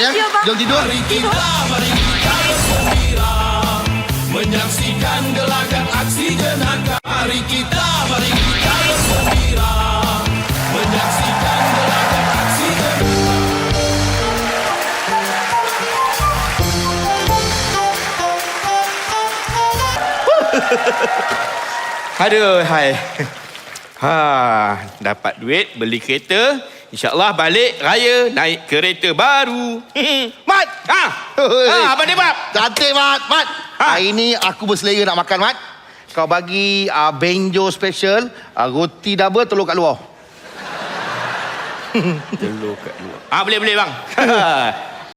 Ya. Jom tidur. Mari kita, mari kita bergembira Menyaksikan gelagat aksi jenaka Mari kita, mari kita bergembira Menyaksikan gelagat aksi jenaka Aduh, hai. Ha, dapat duit beli kereta. InsyaAllah balik raya naik kereta baru. Mat. Ha. Ha, apa dia, Bab? Cantik, Mat. Mat. Ha. Hari ni aku berselera nak makan, Mat. Kau bagi uh, benjo special, uh, roti double, telur kat luar. Telur kat luar. Ah, boleh, boleh, bang.